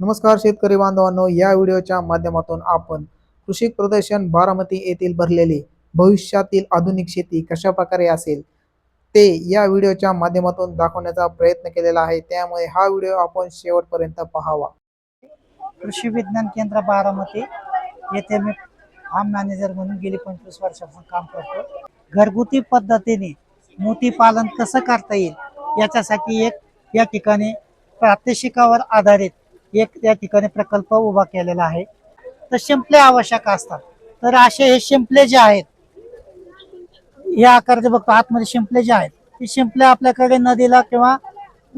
नमस्कार शेतकरी बांधवांनो या व्हिडिओच्या माध्यमातून आपण कृषी प्रदर्शन बारामती येथील भरलेले भविष्यातील आधुनिक शेती कशा प्रकारे असेल ते या व्हिडिओच्या माध्यमातून दाखवण्याचा प्रयत्न केलेला आहे. त्यामुळे हा व्हिडिओ आपण शेवटपर्यंत पाहावा. कृषी विज्ञान केंद्र बारामती येथे मी फार्म मॅनेजर म्हणून गेली पंचवीस वर्षापासून काम करतो घरगुती पद्धतीने मोती पालन कसं करता येईल याच्यासाठी एक या ठिकाणी प्रात्यक्षिकावर आधारित एक या ठिकाणी प्रकल्प उभा केलेला आहे. तर शिंपले आवश्यक असतात. तर असे हे शिंपले जे आहेत या आकाराचे बघतो आतमध्ये शिंपले जे आहेत ते शिंपले आपल्याकडे नदीला किंवा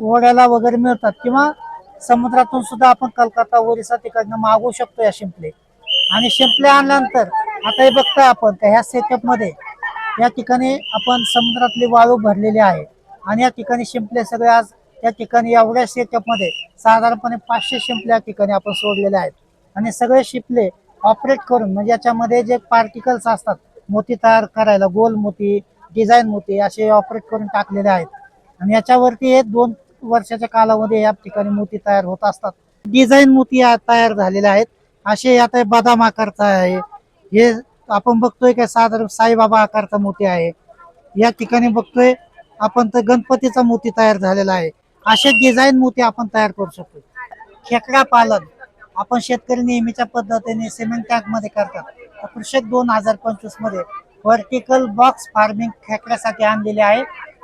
ओढ्याला वगैरे मिळतात किंवा समुद्रातून सुद्धा आपण कलकत्ता ओरिसा तिकडनं मागवू शकतो या शिंपले. आणि शिंपले आणल्यानंतर आता हे बघतोय आपण का ह्या सेटअपमध्ये या ठिकाणी आपण समुद्रातली वाळू भरलेली आहे. आणि या ठिकाणी शिंपले सगळे आज या ठिकाणी एवढ्या सेटअपमध्ये साधारणपणे पाचशे शिंपल्या ठिकाणी आपण सोडलेले आहेत. आणि सगळे शिंपले ऑपरेट करून म्हणजे याच्यामध्ये जे पार्टिकल्स असतात मोती तयार करायला गोल मोती डिझाईन मोती असे ऑपरेट करून टाकलेले आहेत. आणि याच्यावरती हे दोन वर्षाच्या कालामध्ये या ठिकाणी मोती तयार होत असतात. डिझाईन मोती तयार झालेले आहेत. असे आता बदाम आकारचा आहे. हे आपण बघतोय का साधारण साईबाबा आकारचा मोती आहे. या ठिकाणी बघतोय आपण तर गणपतीचा मोती तयार झालेला आहे. असे डिझाईन मोती आपण तयार करू शकतो. खेकडा पालन. आपण शेतकरी नेहमीच्या पद्धतीने सिमेंट टँकमध्ये करतात. कृषक दोन हजार पंचवीसमध्ये व्हर्टिकल बॉक्स फार्मिंग खेकड्यासाठी आणलेले आहे.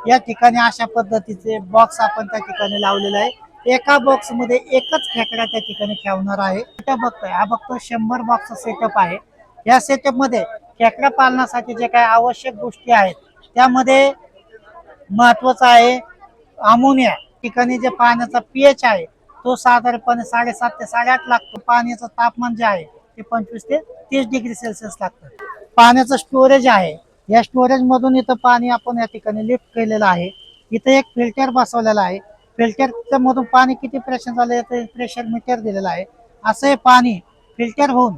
या ठिकाणी अशा पद्धतीचे बॉक्स आपण त्या ठिकाणी लावलेले आहे. एका बॉक्समध्ये एकच खेकडा त्या ठिकाणी ठेवणार आहे. सेटअप बघतोय. हा बघतो शंभर बॉक्सचा सेटअप आहे. या सेटअपमध्ये खेकडा पालनासाठी जे काही आवश्यक गोष्टी आहेत त्यामध्ये महत्वाचं आहे अमोनिया. ठिकाणी जे पाण्याचा पीएच आहे तो साधारणपणे साडेसात ते साडेआठ लागतो. पाण्याचं तापमान जे आहे ते पंचवीस ते तीस डिग्री सेल्सिअस लागतं. पाण्याचं स्टोरेज आहे. या स्टोरेज मधून इथं पाणी आपण या ठिकाणी लिफ्ट केलेलं आहे. इथं एक फिल्टर बसवलेला आहे. फिल्टरच्या मधून पाणी किती प्रेशर झालं ते प्रेशर मीटर दिलेलं आहे. असं हे पाणी फिल्टर होऊन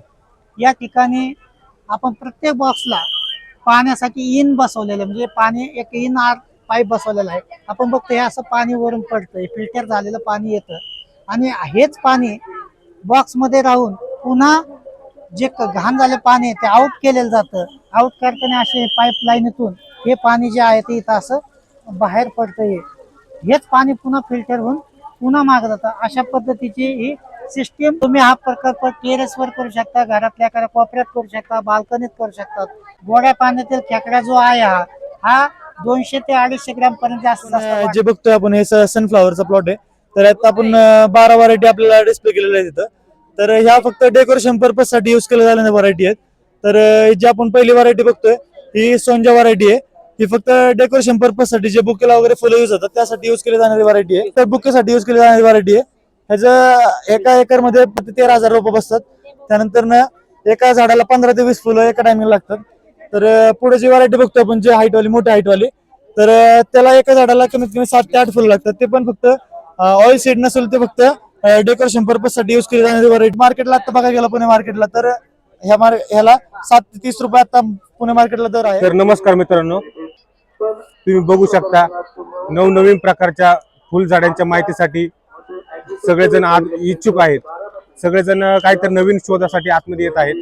या ठिकाणी आपण प्रत्येक बॉक्सला पाण्यासाठी इन बसवलेलं आहे. म्हणजे पाणी एक इन आर पाईप बसवलेला आहे. आपण बघतो हे असं पाणी वरून पडतंय. फिल्टर झालेलं पाणी येतं. आणि हेच पाणी बॉक्समध्ये राहून पुन्हा जे क- घाण झालं पाणी आहे ते आउट केलेलं जातं. आउट करताना असे पाईपलाईनीतून हे पाणी जे आहे ते इथं असं बाहेर पडतंय. हेच पाणी पुन्हा फिल्टर होऊन पुन्हा माग जातं. अशा पद्धतीची ही सिस्टीम तुम्ही हा प्रकल्प टेरेसवर करू शकता घरातल्या एखाद्या कोपऱ्यात करू शकता बाल्कनीत करू शकता. गोड्या पाण्यातील खेकडा जो आहे हा हा दोनशे ते अडीचशे ग्रॅम पर्यंत जास्त. जे बघतोय आपण हे सनफ्लॉवरचा प्लॉट आहे. तर यात आपण अं, बारा व्हरायटी आपल्याला डिस्प्ले केलेल्या आहेत तिथं तर ह्या फक्त डेकोरेशन पर्पजसाठी युज केल्या जाणाऱ्या व्हरायटी आहेत. तर अं, जी आपण पहिली व्हरायटी बघतोय ही सोंजा व्हरायटी आहे. ही फक्त डेकोरेशन पर्पजसाठी जे बुकेला वगैरे फुलं युज होतात त्यासाठी युज केली जाणारी व्हरायटी आहे. तर बुकेसाठी युज केली जाणारी व्हरायटी आहे. ह्याचं एका एकरमध्ये तेरा हजार रोपं बसतात. त्यानंतर ना एका झाडाला पंधरा ते वीस फुलं एका टायमिंग लागतात. तर पुढे जी व्हरायटी बघतो आपण जे हाईट वाली मोठी हाईट तर त्याला एका झाडाला कमीत कमी सात ते आठ फुलं लागतात. ते पण फक्त ऑइल सीड नसेल ते फक्त डेकोरेशन पर्पजसाठी युज केली जाणारी व्हरायटी मार्केटला आता बघायला गेला पुणे मार्केटला तर ह्या मार ह्याला सात ते तीस रुपये आता पुणे मार्केटला दर आहे. तर नमस्कार मित्रांनो. तुम्ही बघू शकता नवनवीन प्रकारच्या फुलझाडांच्या माहितीसाठी सगळेजण आज इच्छुक आहेत. सगळेजण काहीतरी नवीन शोधासाठी आतमध्ये येत आहेत.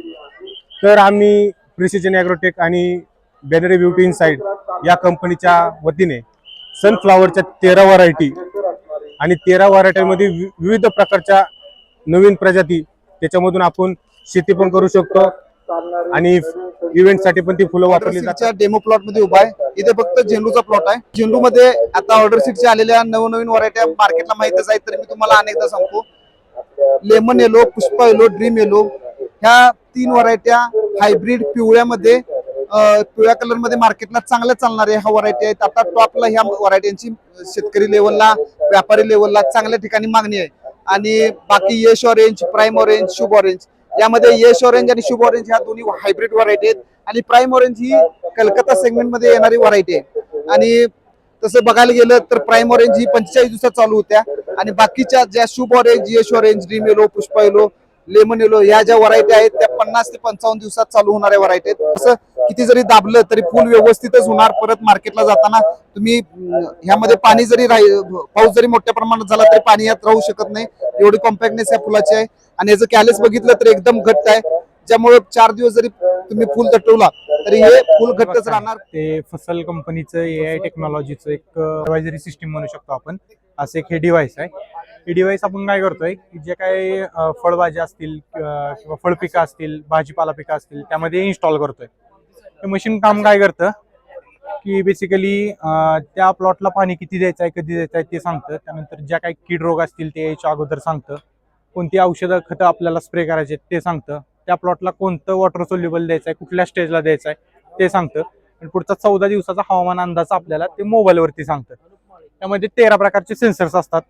तर आम्ही प्रिसिजन ॲग्रोटेक आणि बॅनरी ब्युटी इनसाइड या कंपनीच्या वतीने सनफ्लावरच्या तेरा व्हरायटी आणि तेरा व्हरायटीमध्ये विविध प्रकारच्या नवीन प्रजाती त्याच्यामधून आपण शेती पण करू शकतो आणि इव्हेंटसाठी पण ती फुलं वापरली जातात. डेमो प्लॉटमध्ये उभा आहे. इथे फक्त झेंडूचा प्लॉट आहे. झेंडू मध्ये आता ऑर्डर सीटच्या आलेल्या नवनवीन व्हरायट्या मार्केटला माहितच आहेत तर मी तुम्हाला अनेकदा सांगतो. Lemon yellow Pushpa yellow dream yellow ह्या तीन व्हरायट्या हायब्रिड पिवळ्यामध्ये पिवळ्या कलरमध्ये मार्केटला चांगल्या चालणारे ह्या व्हरायटी आहेत. आता टॉपला ह्या व्हरायटींची शेतकरी लेवलला व्यापारी लेवलला चांगल्या ठिकाणी मागणी आहे. आणि बाकी Yash orange prime orange Shubh orange यामध्ये यश ऑरेंज आणि शुभ ऑरेंज ह्या दोन्ही हायब्रिड व्हरायटी आहेत. आणि प्राईम ऑरेंज ही कलकत्ता सेगमेंटमध्ये येणारी व्हरायटी आहे. आणि तसं बघायला गेलं तर प्राईम ऑरेंज ही पंचेचाळीस दिवसात चालू होत्या. आणि बाकीच्या ज्या Shubh orange Yash orange dream yellow Pushpa yellow lemon yellow ह्या ज्या व्हरायटी आहेत त्या पन्नास ते पंचावन्न दिवसात चालू होणाऱ्या व्हरायटी आहेत. असं किती जरी दाबलं तरी फुल व्यवस्थितच होणार. परत मार्केटला जाताना तुम्ही ह्यामध्ये पाणी जरी राही पाऊस जरी मोठ्या प्रमाणात झाला तरी पाणी यात राहू शकत नाही. एवढी कॉम्पॅक्टनेस या फुलाची आहे. आणि याचं कॅलेस बघितलं तर एकदम घट्ट आहे. ज्यामुळे चार दिवस जरी तुम्ही फुल दटवला तरी हे फुल घट्टच राहणार. ते फसल कंपनीचं ए आय टेक्नॉलॉजीचं एक सिस्टीम म्हणू शकतो आपण. असं एक हे डिव्हाइस आहे. हे डिव्हाइस आपण काय करतोय की जे काही फळभाज्या असतील किंवा फळपिकं असतील भाजीपाला पिकं असतील त्यामध्ये इन्स्टॉल करतोय. हे मशीन काम काय करतं? की बेसिकली त्या प्लॉटला पाणी किती द्यायचं आहे कधी द्यायचं आहे ते सांगतं. त्यानंतर ज्या काही कीड रोग असतील ते यायच्या अगोदर सांगतं. कोणती औषधं खतं आपल्याला स्प्रे करायचे ते सांगतं. त्या प्लॉटला कोणतं वॉटर सोल्युबल द्यायचं आहे कुठल्या स्टेजला द्यायचं आहे ते सांगतं. आणि पुढचा चौदा दिवसाचा हवामान अंदाज आपल्याला ते मोबाईलवरती सांगतं. त्यामध्ये तेरा प्रकारचे सेन्सर्स असतात.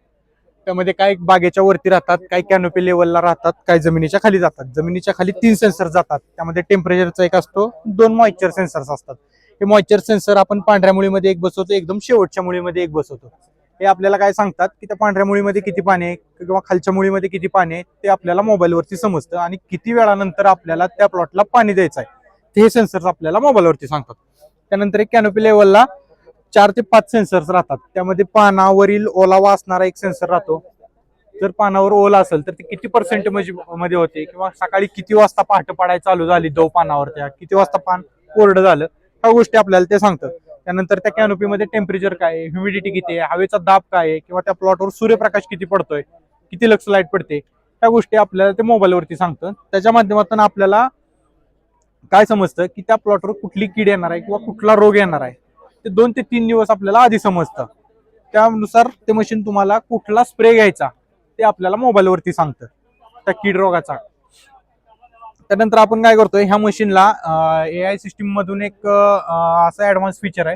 त्यामध्ये काही बागेच्या वरती राहतात काही कॅनोपी लेवलला राहतात काही जमिनीच्या खाली जातात. जमिनीच्या खाली तीन सेन्सर जातात. त्यामध्ये टेम्परेचरचा एक असतो दोन मॉइश्चर सेन्सर्स असतात. हे मॉइश्चर सेन्सर आपण पांढऱ्या मुळीमध्ये एक बसवतो एकदम शेवटच्या मुळीमध्ये एक बसवतो. हे आपल्याला काय सांगतात की त्या पांढऱ्या मुळीमध्ये किती पाणी आहे किंवा खालच्या मुळीमध्ये किती पाणी आहे ते आपल्याला मोबाईलवरती समजतं आणि किती वेळानंतर आपल्याला त्या प्लॉटला पाणी द्यायचं आहे. ते हे सेन्सर्स आपल्याला मोबाईलवरती सांगतात. त्यानंतर एक कॅनोपी लेवलला चार ते पाच सेन्सर्स राहतात. त्यामध्ये पानावरील ओलावा असणारा एक सेन्सर राहतो. जर पानावर ओला असेल तर ते किती पर्सेंटमध्ये होते? किंवा सकाळी किती वाजता पहाटे पडायला चालू झाली दव पानावर त्या? किती वाजता पान कोरडं झालं? ह्या गोष्टी आपल्याला ते सांगतात. त्यानंतर त्या कॅनोपीमध्ये टेम्परेचर काय आहे? ह्युमिडिटी किती आहे? हवेचा दाब काय आहे? किंवा त्या प्लॉटवर सूर्यप्रकाश किती पडतोय? किती लक्ष लाइट पडते? ह्या गोष्टी आपल्याला ते मोबाईलवरती सांगतं त्याच्या माध्यमातून आपल्याला काय समजतं? की त्या प्लॉटवर कुठली कीड येणार आहे? किंवा कुठला रोग येणार आहे? ते दोन ते तीन दिवस आपल्याला आधी समजतं. त्यानुसार ते मशीन तुम्हाला कुठला स्प्रे घ्यायचा ते आपल्याला मोबाईलवरती सांगतं. त्या कीड रोगाचा. त्यानंतर आपण काय करतोय ह्या मशीनला ए आय सिस्टीम मधून एक असा असं ऍडव्हान्स फीचर आहे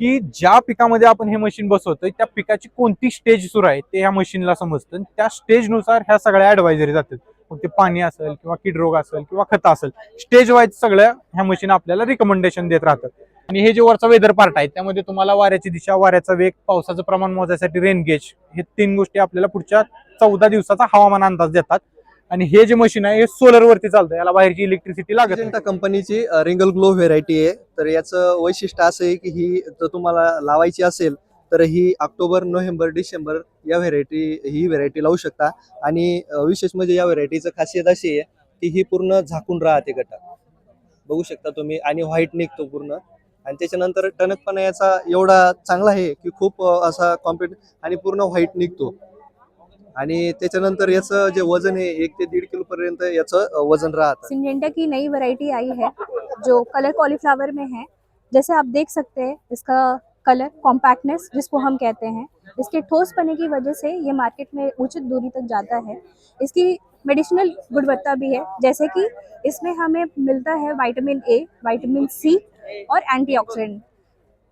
की ज्या पिकामध्ये आपण हे मशीन बसवतोय त्या पिकाची कोणती स्टेज सुरू आहे ते ह्या मशीनला समजतं. त्या स्टेजनुसार ह्या सगळ्या ऍडवायझरी जातात. मग ते पाणी असेल किंवा कीड रोग असेल किंवा खत असेल स्टेज वाईज सगळ्या ह्या मशीन आपल्याला रिकमेंडेशन देत राहतात. आणि हे जे वरचा वेदर पार्ट आहे त्यामध्ये तुम्हाला वाऱ्याची दिशा वाऱ्याचा वेग पावसाचं प्रमाण मोजायसाठी रेन गेज हे तीन गोष्टी आपल्याला पुढच्या चौदा दिवसाचा हवामान अंदाज देतात. आणि हे जे मशीन आहे हे सोलर वरती चालतं. याला बाहेरची इलेक्ट्रिसिटी लागत नाही. कंपनीची रिंगल ग्लो व्हेरायटी आहे. तर याचं वैशिष्ट्य असं आहे की ही जर तुम्हाला लावायची असेल तर ही ऑक्टोबर नोव्हेंबर डिसेंबर या व्हेरायटी ही व्हेरायटी लावू शकता. आणि विशेष म्हणजे या व्हेरायटीचं खासियत अशी आहे की ही पूर्ण झाकून राहते गटात. बघू शकता तुम्ही. आणि व्हाईट निघतो पूर्ण. आणि त्याच्यानंतर टणकपणा याचा एवढा चांगला आहे की खूप असा कॉम्पिट आणि पूर्ण व्हाईट निघतो. आणि त्याच्यानंतर याचं जे वजन आहे एक ते दीड किलो पर्यंत याचं वजन राहतं. सिंजेंटा की नई वैरायटी आई है जो कलर कॉलीफ्लावर में है. जैसे आप देख सकते हैं इसका कलर कॉम्पैक्टनेस जिसको हम कहते हैं इसके ठोस पने की वजह से ये मार्केट में उचित दूरी तक जाता है। इसकी मेडिसिनल गुणवत्ता भी है जैसे कि इसमें हमें मिलता है विटामिन ए विटामिन सी और एंटीऑक्सीडेंट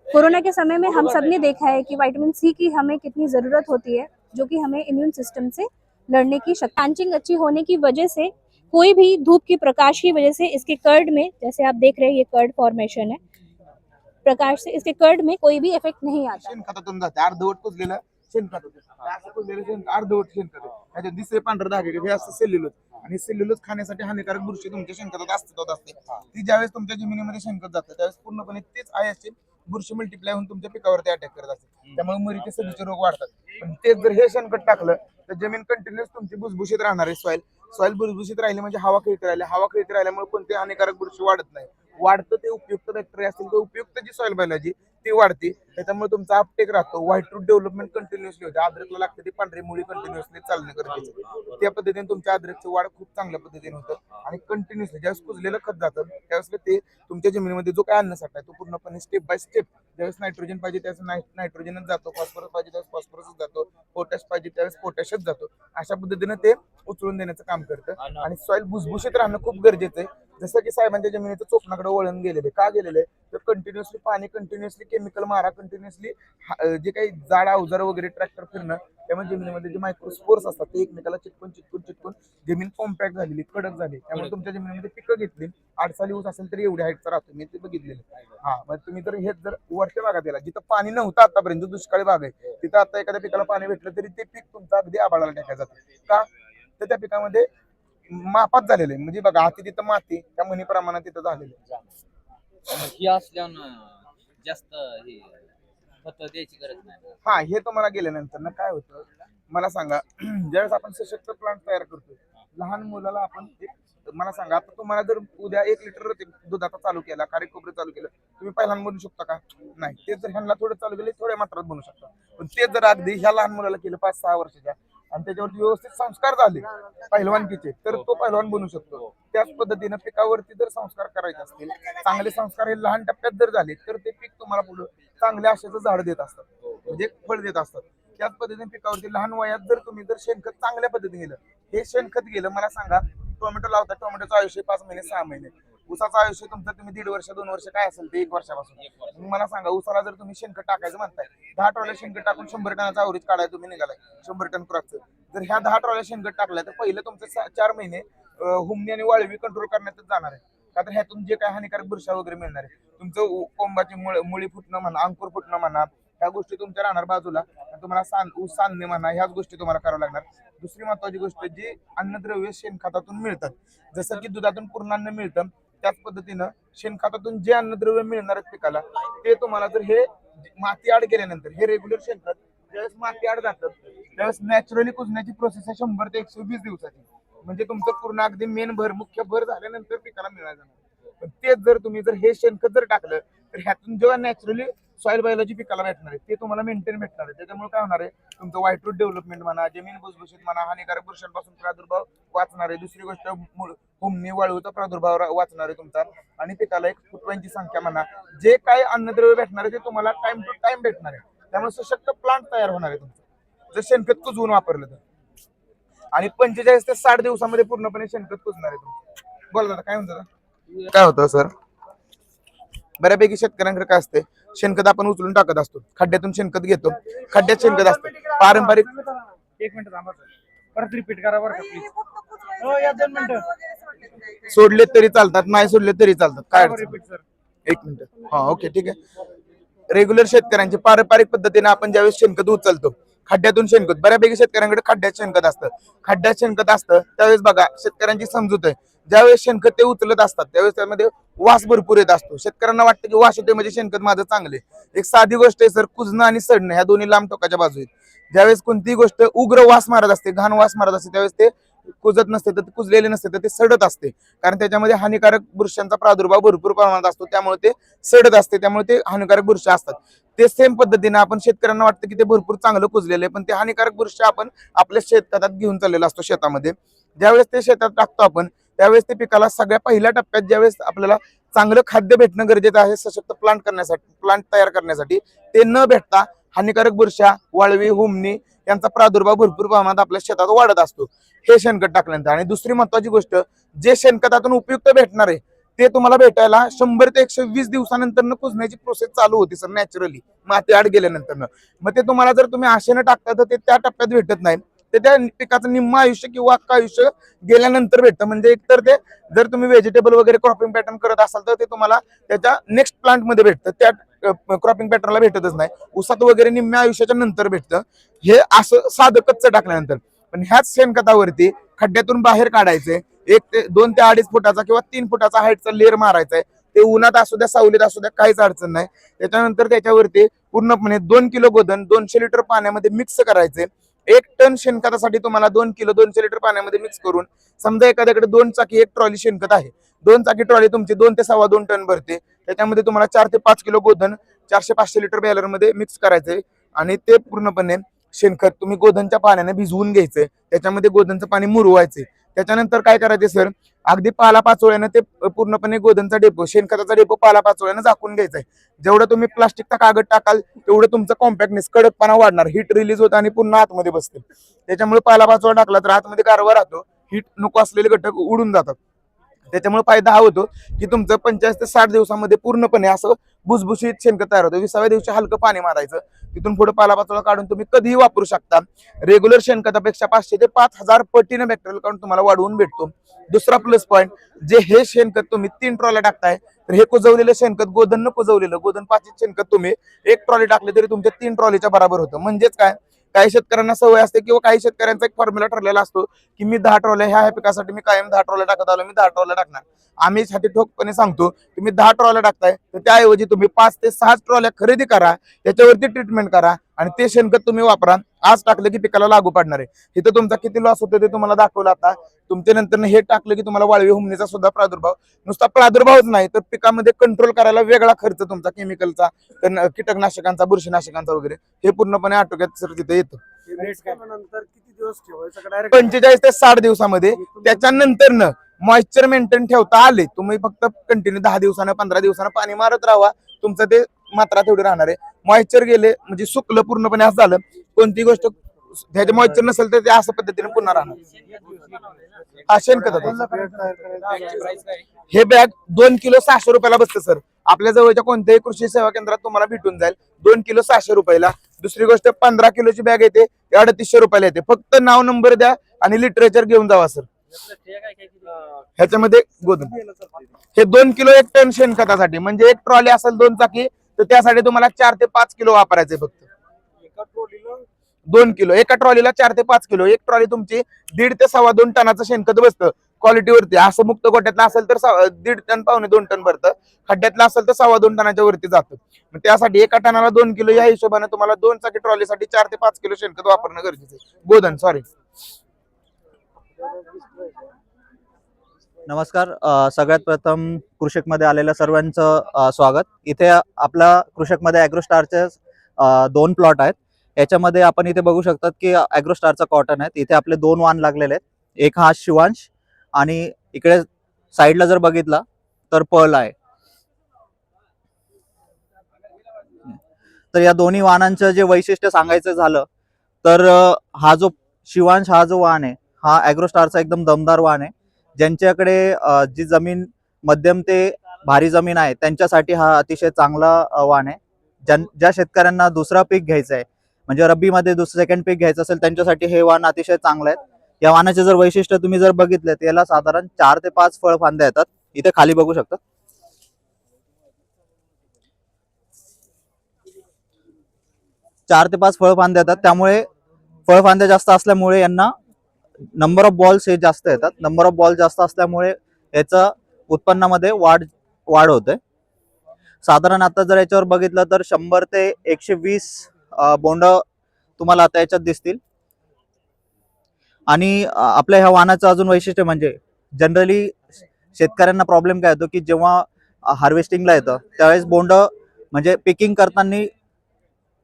कोरोना के समय में हम सबने देखा है कि विटामिन सी की हमें कितनी ज़रूरत होती है, जो कि हमें इम्यून सिस्टम से लड़ने की शक्ति। अच्छी होने की वजह से कोई भी धूप की प्रकाश की वजह से इसके कर्ड में, जैसे आप देख रहे हैं ये कर्ड फॉर्मेशन है, प्रकाश से इसके कर्ड में कोई भी इफ़ेक्ट नहीं आता। शेणखत होतं. असं कुजलेलं शेण अर्धवट शेणखत. त्याच्यात दिसते पांढरं धागे हे असं सेल्युलोज आणि सेल्युलोज खाण्यासाठी हानिकारक बुरशी तुमच्या शेणखतात अस्तित्वात असते. ती ज्यावेळेस तुमच्या जमिनीमध्ये शेणखत जाते त्यावेळेस पूर्णपणे तेच आहे बुरशी मल्टिप्लाय होऊन तुमच्या पिकावरती अटॅक करत असते. त्यामुळे मरीचे सगळीचे रोग वाढतात. पण तेच जर हे शेणखत टाकलं तर जमीन कंटिन्युअस तुमची भुसभुशीत राहणार आहे सॉइल सॉइल भुसभुशीत राहिली म्हणजे हवा खेळती राहिली. हवा खेळती राहिल्यामुळे कोणते हानिकारक बुरशी वाढत नाही. वाढतं ते उपयुक्त बॅक्टेरिया असतील तर उपयुक्त जी सॉइल बायोलॉजी ती वाढते. त्याच्यामुळे तुमचा अपटेक राहतो. व्हाईट रूट डेव्हलपमेंट कंटिन्युअसली होते. अद्रकला लागते ती पांढरी मुळी कंटिन्युअसली चालणं गरजेचं त्या पद्धतीने तुमच्या अद्रकचं वाढ खूप चांगल्या पद्धतीने होतं. आणि कंटिन्युअसली ज्यावेळेस कुजलेलं खत जातं त्यावेळेस ते तुमच्या जमिनीमध्ये जो काय अन्नसाठा आहे तो पूर्णपणे स्टेप बाय स्टेप ज्यावेळेस नायट्रोजन पाहिजे त्यावेळेस नायट्रोजनच जातो फॉस्फरस पाहिजे त्यावेळेस फॉस्फरसच जातो पोटॅश पाहिजे त्यावेळेस पोटॅशच जातो. अशा पद्धतीने ते उचलून देण्याचं काम करतं. आणि सॉइल भुसभुशीत राहणं खूप गरजेचं आहे. जसं की साहेबांच्या जमिनीचं चोपणाकडे वळण गेलेलं का गेलेलं तर कंटिन्युअसली पाणी कंटिन्युअसली केमिकल मारा कंटिन्युअसली जे काही जाड अवजार वगैरे ट्रॅक्टर फिरणं त्यामुळे जमिनीमध्ये जे मायक्रोस्पोर्स असतात ते एकमेकाला चिटकून चिटकून चिटकून जमीन कॉम्पॅक्ट झालेली कडक झाली. त्यामुळे तुमच्या जमिनीमध्ये पिकं घेतली. अडसाली ऊस असेल तरी एवढ्या हाईटचा राहतो मी ते बघितलेलं. हा मग तुम्ही जर हे जर वरच्या भागात गेला जिथं पाणी नव्हतं आतापर्यंत दुष्काळी भाग आहे तिथं आता एखाद्या पिकाला पाणी भेटलं तरी ते पीक तुमचं अगदी आबाळाला टाकायचं जातं. का? तर त्या पिकामध्ये मापात झालेलं आहे. म्हणजे बघा हाती तिथं माती त्या म्हणी प्रमाणात तिथं झालेलं आहे. मग ही असल्यानं जास्त हे खत द्यायची गरज नाही हा हे तुम्हाला गेल्यानंतर ना काय होतं? मला सांगा ज्यावेळेस आपण सशक्त प्लांट तयार करतो लहान मुलाला आपण एक मला सांगा आता तुम्हाला जर उद्या एक लिटर दुधाचा चालू केला खारे खोबरं चालू केलं तुम्ही पहिल्यांदा बनवू शकता का? नाही ते जर ह्यांना थोडं चालू केलं थोड्या मात्रात बनवू शकता. पण ते जर अगदी ह्या लहान मुलाला केलं पाच सहा वर्षाच्या आणि त्याच्यावरती व्यवस्थित संस्कार झाले पहिलवानकीचे तर तो पहिलवान बनू शकतो. त्याच पद्धतीनं पिकावरती जर संस्कार करायचे असतील चांगले संस्कार हे लहान टप्प्यात जर झाले तर ते पीक तुम्हाला पुढे चांगल्या आशेचं झाड देत असतात. म्हणजे फळ देत असतात. त्याच पद्धतीने पिकावरती लहान वयात जर तुम्ही जर शेणखत चांगल्या पद्धतीने गेलं हे शेणखत गेलं मला सांगा टोमॅटो लावता टोमॅटोचं आयुष्य पाच महिने सहा महिने. ऊसाचं आयुष्य तुमचं तुम्ही दीड वर्ष दोन वर्ष काय असेल ते एक वर्षापासून. मला सांगा ऊसाला जर तुम्ही शेणखत टाकायचं म्हणताय दहा ट्रॉल्या शेणखत टाकून शंभर टनाचा अवरेज काढाय तुम्ही निघालाय शंभर टन क्रॉपचं. जर ह्या दहा ट्रॉल्या शेणखत टाकल्या तर पहिलं तुमचं चार महिने हुमणी आणि वाळवी कंट्रोल करण्यातच जाणार आहे. का तर ह्यातून जे काय हानिकारक बुरशा वगैरे मिळणार आहे. तुमचं कोंबाची मुळ मुळी फुटणं म्हणा अंकुर फुटणं म्हणा ह्या गोष्टी तुमच्या राहणार बाजूला. आणि तुम्हाला सान ऊस सांधणे म्हणा ह्याच गोष्टी तुम्हाला कराव्या लागणार. दुसरी महत्वाची गोष्ट जी अन्नद्रव्य शेणखतातून मिळतात. जसं की दुधातून पूर्ण अन्न मिळतं त्याच पद्धतीनं शेणखतातून जे अन्नद्रव्य मिळणार आहेत पिकाला ते तुम्हाला जर हे माती आड केल्यानंतर हे रेग्युलर शेणखत ज्यावेळेस माती आड जातं त्यावेळेस नॅचरली कुजण्याची प्रोसेस आहे शंभर ते एकशे वीस दिवसाची. म्हणजे तुमचं पूर्ण अगदी मेन भर मुख्य भर झाल्यानंतर पिकाला मिळायला जाणार. पण तेच जर तुम्ही जर हे शेणखत जर टाकलं तर ह्यातून जेव्हा नॅचरली सॉइल बायोलॉजी पिकाला भेटणार आहे. ते तुम्हाला मेंटेन भेटणार आहे. त्याच्यामुळे काय होणार आहे? तुमचं व्हाईट रूट डेव्हलपमेंट म्हणा जमीन भुसभुशीत म्हणा हानिकारक बुरशांपासून प्रादुर्भाव वाचणार आहे. दुसरी गोष्ट मुळ- हुमणी वाळूचा प्रादुर्भाव वाचणार आहे तुमचा. आणि पिकाला एक फुटव्यांची संख्या म्हणा. जे काय अन्नद्रव्य भेटणार आहे ते तुम्हाला टाइम टू टाइम भेटणार आहे. त्यामुळे सशक्त प्लांट तयार होणार आहे तुमचं. जर शेणखत कुजवून वापरलं तर. आणि पंचेचाळीस ते साठ दिवसामध्ये पूर्णपणे शेणखत कुजणार आहे तुमचं. बोला दादा काय म्हणतो? काय होतं सर? बऱ्यापैकी शेतकऱ्यांकडे काय असते शेणखत आपण उचलून टाकत असतो. खड्ड्यातून शेणखत घेतो. खड्ड्यात शेणखत असतं. पारंपरिक एक मिनिट थांबा. परत रिपीट करा बरं प्लीज हो सोडले तरी चालतात नाही सोडले तरी चालतात. काय रिपीट सर एक मिनिट. हा ओके ठीक आहे. रेग्युलर शेतकऱ्यांची पारंपरिक पद्धतीने आपण ज्यावेळेस शेणखत उचलतो खड्ड्यातून शेणखत बऱ्यापैकी शेतकऱ्यांकडे खड्ड्यात शेणखत असतं. खड्ड्यात शेणखत असतं त्यावेळेस बघा शेतकऱ्यांची समजूत आहे. ज्यावेळेस शेणखत ते उचलत असतात त्यावेळेस त्यामध्ये वास भरपूर येत असतो. शेतकऱ्यांना वाटतं की वास येते म्हणजे शेणखत माझं चांगले एक साधी गोष्ट आहे सर कुजणं आणि सडणं ह्या दोन्ही लांब टोकाच्या बाजू आहेत. ज्यावेळेस कोणतीही गोष्ट उग्र वास मारत असते घाण वास मारत असते त्यावेळेस ते कुजत नसते तर कुजलेले नसते तर ते सडत असते. कारण त्याच्यामध्ये हानिकारक बुरशांचा प्रादुर्भाव भरपूर प्रमाणात असतो त्यामुळे ते सडत असते त्यामुळे ते हानिकारक बुरशी असतात. ते सेम पद्धतीने आपण शेतकऱ्यांना वाटतं की ते भरपूर चांगलं कुजलेलं आहे पण ते हानिकारक बुरशी आपण आपल्या शेतात घेऊन चाललेला असतो शेतामध्ये. ज्यावेळेस ते शेतात टाकतो आपण त्यावेळेस ते पिकाला सगळ्या पहिल्या टप्प्यात ज्यावेळेस आपल्याला चांगलं खाद्य भेटणं गरजेचं आहे सशक्त प्लांट करण्यासाठी प्लांट तयार करण्यासाठी ते न भेटता हानिकारक बुरशा वाळवी हुमणी यांचा प्रादुर्भाव भरपूर प्रमाणात आपल्या शेतात वाढत असतो. हे शेणखत टाकल्यानंतर. आणि दुसरी महत्वाची गोष्ट जे शेणखतातून उपयुक्त भेटणार आहे ते तुम्हाला भेटायला शंभर ते एकशे वीस दिवसानंतर कुजण्याची प्रोसेस चालू होती सर नॅचरली माती आड गेल्यानंतर मग ते तुम्हाला जर तुम्ही आशेनं टाकता तर ते त्या टप्प्यात भेटत नाही ते त्या पिकाचं निम्म आयुष्य किंवा अख्खं आयुष्य गेल्यानंतर भेटतं. म्हणजे एकतर ते जर तुम्ही व्हेजिटेबल वगैरे क्रॉपिंग पॅटर्न करत असाल तर ते तुम्हाला त्याच्या नेक्स्ट प्लांटमध्ये भेटतं. त्या क्रॉपिंग पॅटर्नला भेटतच नाही. उसात वगैरे निम्म्या आयुष्याच्या नंतर भेटतं. हे असं साधं कच्चं टाकल्यानंतर. पण ह्याच शेणखतावरती खड्ड्यातून बाहेर काढायचे. एक ते दोन ते अडीच फुटाचा किंवा तीन फुटाचा हाईटचा लेअर मारायचा आहे ते उन्हात असू द्या सावलीत असू द्या काहीच अडचण नाही. त्याच्यानंतर त्याच्यावरती पूर्णपणे दोन किलो गोधन दोनशे लिटर पाण्यामध्ये मिक्स करायचे. एक टन शेणखतासाठी तुम्हाला दोन किलो दोनशे लिटर पाण्यामध्ये मिक्स करून समजा एखाद्याकडे दोन चाकी एक ट्रॉली शेणखत आहे. दोन चाकी ट्रॉली तुमची दोन ते सव्वा दोन टन भरते. त्याच्यामध्ये तुम्हाला चार ते पाच किलो गोधन चारशे पाचशे लिटर बॅलरमध्ये मिक्स करायचंय. आणि ते पूर्णपणे शेणखत तुम्ही गोधनच्या पाण्याने भिजवून घ्यायचंय. त्याच्यामध्ये गोधनचं पाणी मुरवायचे त्याच्यानंतर काय करायचे सर? अगदी पाला पाचोळ्यानं ते पूर्णपणे गोधनचा डेपो शेणखताचा डेपो पाला पाचोळ्यानं झाकून घ्यायचा आहे जेवढं तुम्ही प्लास्टिकचा कागद टाकाल तेवढं तुमचं कॉम्पॅक्टनेस कडकपणा वाढणार. हीट रिलीज होतं आणि पुन्हा आतमध्ये बसते. त्याच्यामुळे पाला पाचोळा टाकला तर आतमध्ये गारवा राहतो. हीट नको असलेले घटक उडून जातात. त्याच्यामुळे फायदा हा होतो की तुमचं पंचेचाळीस ते साठ दिवसामध्ये पूर्णपणे असं भुसभुशीत शेणखत तयार होतं. विसाव्या दिवशी हलकं पाणी मारायचं. तिथून पुढे पालापाचोळा काढून तुम्ही कधीही वापरू शकता. रेग्युलर शेणखतापेक्षा पाचशे ते पाच हजार पटीने बॅक्टेरियल काढून तुम्हाला वाढवून भेटतो. दुसरा प्लस पॉईंट जे हे शेणखत तुम्ही तीन ट्रॉल्या टाकताय तर हे कुजवलेलं शेणखत गोधन कुजवलेलं गोधन पाचशे शेणखत तुम्ही एक ट्रॉली टाकले तरी तुमच्या तीन ट्रॉलीच्या बरोबर होतं. म्हणजेच काय? काही शेतकऱ्यांना सवय असते किंवा काही शेतकऱ्यांचा एक फॉर्म्युला ठरलेला असतो की मी दहा ट्रॉल्या ह्या ह्या पिकासाठी मी कायम दहा ट्रॉल्या टाकत आलो मी दहा ट्रॉल्या टाकणार. आम्ही साठी ठोकपणे सांगतो तुम्ही दहा ट्रॉल्या टाकताय तर त्याऐवजी तुम्ही पाच ते सहा ट्रॉल्या खरेदी करा त्याच्यावरती ट्रीटमेंट करा आणि ते शेणखत तुम्ही वापरा. आज टाकलं की पिकाला लागू पडणार आहे. इथं तुमचा किती लॉस होतो ते तुम्हाला दाखवलं आता. तुमच्या नंतर हे टाकलं की तुम्हाला वाळवी हुमणीचा सुद्धा प्रादुर्भाव. नुसता प्रादुर्भावच नाही तर पिकामध्ये कंट्रोल करायला वेगळा खर्च तुमचा केमिकलचा तर कीटकनाशकांचा बुरशीनाशकांचा वगैरे हे पूर्णपणे आटोक्यात सर तिथे येतं. पंचेचाळीस ते साठ दिवसामध्ये त्याच्यानंतर मॉइश्चर मेंटेन ठेवता आले. तुम्ही फक्त कंटिन्यू दहा दिवसानं पंधरा दिवसानं पाणी मारत राहा. तुमचं ते मात्रा तेवढी राहणार आहे. मॉइश्चर गेले म्हणजे सुकलं पूर्णपणे असं झालं. कोणती गोष्ट ह्याचे मॉइश्चर नसेल तर ते अशा पद्धतीने पुन्हा राहणार. हा शेणखताचं. हे बॅग दोन किलो सहाशे रुपयाला बसतं सर आपल्या जवळच्या कोणत्याही कृषी सेवा केंद्रात तुम्हाला भेटून जाईल. दोन किलो सहाशे रुपयाला. दुसरी गोष्ट पंधरा किलोची बॅग येते ते अडतीसशे रुपयाला येते. फक्त नाव नंबर द्या आणि लिटरेचर घेऊन जावा सर ह्याच्यामध्ये गोधन. हे दोन किलो एक टन शेणखतासाठी म्हणजे एक ट्रॉली असेल दोन चाकी तर त्यासाठी तुम्हाला चार ते पाच किलो वापरायचे फक्त. दोन किलो. एका ट्रॉलीला चार ते पाच किलो. एक ट्रॉली तुमची दीड ते सव्वा दोन टनाचं शेणखत बसतं. क्वालिटीवरती असं मुक्त गोट्यातलं असेल तर दीड टन पावणे दोन टन भरतं. खड्ड्यातलं असेल तर सव्वा दोन टनाच्या वरती जातं. त्यासाठी एका टनाला दोन किलो या हिशोबाने तुम्हाला दोन चाकी ट्रॉलीसाठी चार ते पाच किलो शेणखत वापरणं गरजेचं आहे. गोधन सॉरी नमस्कार सगळ्यात प्रथम कृषकमध्ये आलेल्या सर्वांचं स्वागत. इथे आपला कृषकमध्ये ॲग्रोस्टारचे दोन प्लॉट आहेत. याच्यामध्ये आपण इथे बघू शकतात की ॲग्रोस्टारचा कॉटन आहे इथे आपले दोन वाण लागलेले आहेत. एक हा शिवांश आणि इकडे साईडला जर बघितला तर पळ आहे. तर या दोन्ही वाहनांचं जे वैशिष्ट्य सांगायचं झालं तर हा जो शिवांश हा जो वाहन आहे हा ॲग्रोस्टारचा एकदम दमदार वाहन आहे. ज्यांच्याकडे जी जमीन मध्यम ते भारी जमीन आहे त्यांच्यासाठी हा अतिशय चांगला वाण आहे. ज्यां ज्या शेतकऱ्यांना दुसरा पीक घ्यायचं आहे म्हणजे रब्बीमध्ये दुसरं सेकंड पीक घ्यायचं असेल त्यांच्यासाठी हे वाण अतिशय चांगलं आहे. या वाणाचे जर वैशिष्ट्य तुम्ही जर बघितले तर याला साधारण चार ते पाच फळ फांद्या येतात. इथे खाली बघू शकता. चार ते पाच फळ फांद्या येतात. त्यामुळे फळ फांद्या जास्त असल्यामुळे यांना नंबर ऑफ बॉल्स हे जास्त येतात. नंबर ऑफ बॉल जास्त असल्यामुळे याचा उत्पन्नामध्ये वाढ वाढ होते. साधारण आता जर याच्यावर बघितलं तर शंभर ते एकशे वीस बोंड तुम्हाला आता याच्यात दिसतील. आणि आपल्या ह्या वाहनाचं अजून वैशिष्ट्य म्हणजे जनरली शेतकऱ्यांना प्रॉब्लेम काय येतो की जेव्हा हार्वेस्टिंगला येतं त्यावेळेस बोंड म्हणजे पिकिंग करताना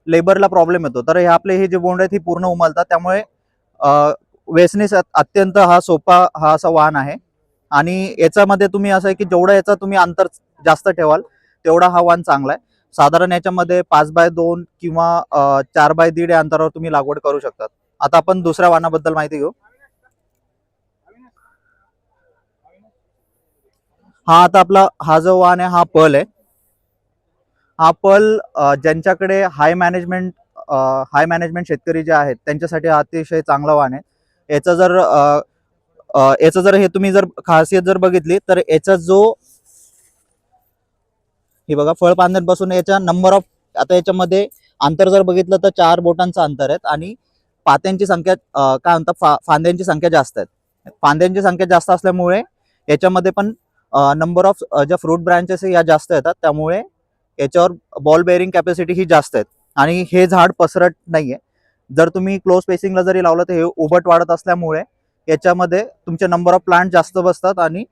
लेबरला प्रॉब्लेम येतो. तर हे आपले हे जे बोंड आहेत ही पूर्ण उमलतात. त्यामुळे वेसनीस अत्यंत हा सोपा हा असा वाहन आहे. आणि याच्यामध्ये तुम्ही असं आहे की जेवढं याचा तुम्ही अंतर जास्त ठेवाल तेवढा हा वाहन चांगला आहे. साधारण याच्यामध्ये पाच बाय दोन किंवा चार बाय दीड या अंतरावर तुम्ही लागवड करू शकतात. आता आपण दुसऱ्या वाहनाबद्दल माहिती घेऊ. हा आता आपला हा जो वाहन आहे हा पल आहे. हा पल ज्यांच्याकडे हाय मॅनेजमेंट हाय मॅनेजमेंट शेतकरी जे आहेत त्यांच्यासाठी अतिशय चांगला वाहन आहे. याचा जर याचं जर हे तुम्ही जर खासियत जर बघितली तर याचा जो हे बघा फळ पांढऱ्यापासून याच्या नंबर ऑफ आता याच्यामध्ये अंतर जर बघितलं तर चार बोटांचं अंतर आहे आणि पात्यांची संख्या काय म्हणतात फा फांद्यांची संख्या जास्त आहेत. फांद्यांची संख्या जास्त असल्यामुळे याच्यामध्ये पण नंबर ऑफ ज्या फ्रूट ब्रँचेस या जास्त येतात. त्यामुळे याच्यावर बॉल बेअरिंग कॅपॅसिटी ही जास्त आहेत. आणि हे झाड पसरट नाहीये. जर तुम्ही क्लोज स्पेसिंगला जरी लावलं तर हे उभट वाढत असल्यामुळे याच्यामध्ये तुमचे नंबर ऑफ प्लांट जास्त बसतात आणि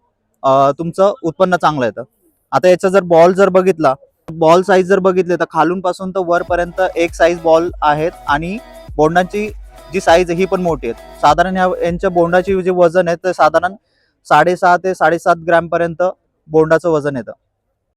तुमचं उत्पन्न चांगलं येतं. आता याचा जर बॉल जर बघितला बॉल साईज जर बघितले तर खालून पासून तर वरपर्यंत एक साईज बॉल आहेत आणि बोंडांची जी साईज ही पण मोठी आहे साधारण ह्या यांच्या बोंडाची जे वजन आहे ते साधारण साडेसहा ते साडेसात ग्रॅमपर्यंत बोंडाचं वजन येतं.